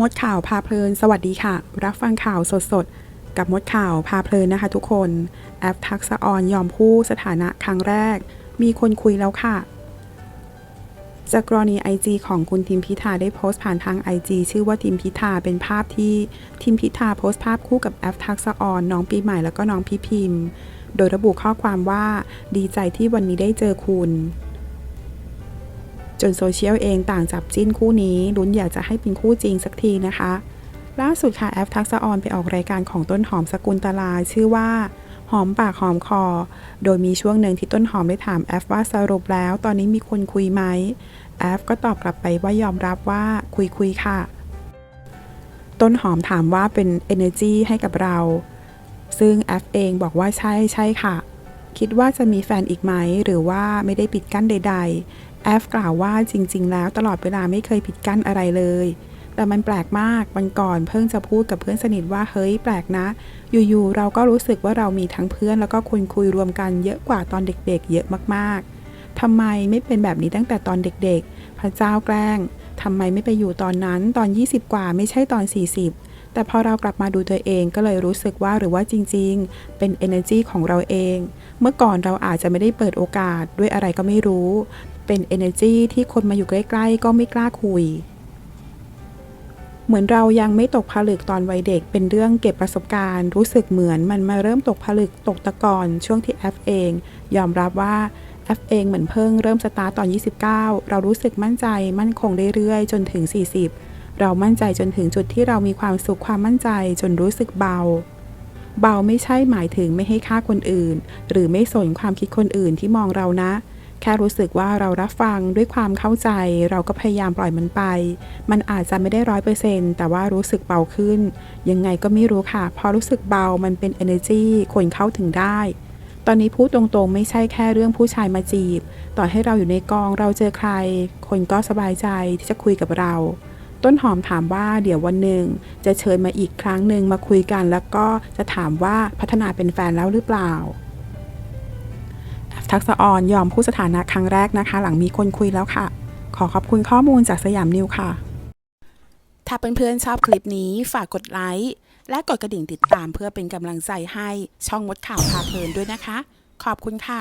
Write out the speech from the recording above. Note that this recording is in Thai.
มดข่าวพาเพลิน สวัสดีค่ะ รับฟังข่าวสดๆ กับมดข่าวพาเพลินนะคะทุกคน แอปทักษะออนยอมผู้สถานะครั้งแรก มีคนคุยแล้วค่ะ จากกรณี IG ของคุณทิมพิธาได้โพสต์ผ่านทาง IG ชื่อว่าทิมพิธาเป็นภาพที่ทิมพิธาโพสต์ภาพคู่กับแอปทักษะออนน้องปีใหม่แล้วก็น้องพี่พิมพ์ โดยระบุข้อความว่าดีใจที่วันนี้ได้เจอคุณ จนโซเชียลเองต่างจับจิ้นคู่นี้ลุ้นอยากจะให้เป็นคู่จริงสักทีนะคะ ล่าสุดค่ะแอฟทักษะออนไปออกรายการของต้นหอมสกุลตลาชื่อว่าหอมปากหอมคอ โดยมีช่วงหนึ่งที่ต้นหอมได้ถามแอฟว่าสรุปแล้วตอนนี้มีคนคุยไหมแอฟก็ตอบกลับไปว่ายอมรับว่าคุยคุยค่ะ ต้นหอมถามว่าเป็น energy ให้กับเรา ซึ่งแอฟเองบอกว่าใช่ใช่ค่ะ คิดว่าจะมีแฟนอีกไหม หรือว่าไม่ได้ปิดกั้นใด ๆ แอฟกล่าวว่าจริง ๆ แล้วตลอดเวลาไม่เคยปิดกั้นอะไรเลย แต่มันแปลกมากวันก่อนเพิ่งจะพูดกับเพื่อนสนิทว่าเฮ้ยแปลกนะ อยู่ๆเราก็รู้สึกว่าเรามีทั้งเพื่อนแล้วก็คนคุยรวมกันเยอะกว่าตอนเด็กๆ เยอะมากๆทำไมไม่เป็นแบบนี้ตั้งแต่ตอนเด็กๆ พระเจ้าแกล้งทำไมไม่ไปอยู่ตอนนั้นตอน 20 กว่าไม่ใช่ตอน 40 แต่พอเรากลับมาดูตัวเองก็เลยรู้สึกว่าหรือว่าจริง ๆ เป็น energy ของเราเอง เมื่อก่อนเราอาจจะไม่ได้เปิดโอกาสด้วยอะไรก็ไม่รู้ เป็น energy ที่คนมาอยู่ใกล้ ๆ ก็ไม่กล้าคุย เหมือนเรายังไม่ตกผลึกตอนวัยเด็ก เป็นเรื่องเก็บประสบการณ์ รู้สึกเหมือนมันมาเริ่มตกผลึกตกตะกอนช่วงที่แอฟเอง ยอมรับว่าแอฟเองเหมือนเพิ่งเริ่มสตาร์ตตอน 29 เรารู้สึกมั่นใจมั่นคงเรื่อยๆ จนถึง 40 เรามั่นใจจนถึงจุดที่เรามีความสุขความมั่นใจจนรู้สึกเบา เบาไม่ใช่หมายถึงไม่ให้ค่าคนอื่น หรือไม่สนความคิดคนอื่นที่มองเรานะ แค่รู้สึกว่าเรารับฟังด้วยความเข้าใจ เราก็พยายามปล่อยมันไป มันอาจจะไม่ได้ร้อยเปอร์เซ็นต์แต่ว่ารู้สึกเบาขึ้น ยังไงก็ไม่รู้ค่ะ พอรู้สึกเบามันเป็น energy คนเข้าถึงได้ ตอนนี้พูดตรงๆ ไม่ใช่แค่เรื่องผู้ชายมาจีบ ต่อให้เราอยู่ในกองเราเจอใคร คนก็สบายใจที่จะคุยกับเรา ต้นหอมถามว่าเดี๋ยววันหนึ่งจะเชิญมาอีกครั้งหนึ่งมาคุยกัน แล้วก็จะถามว่าพัฒนาเป็นแฟนแล้วหรือเปล่า ทักษะออนยอมผู้สถานะครั้งแรกนะคะ หลังมีคนคุยแล้วค่ะ ขอขอบคุณข้อมูลจากสยามนิวค่ะ ถ้าเพื่อนๆชอบคลิปนี้ฝากกดไลค์และกดกระดิ่งติดตามเพื่อเป็นกำลังใจให้ช่องมดข่าวพาเพลินด้วยนะคะ ขอบคุณค่ะ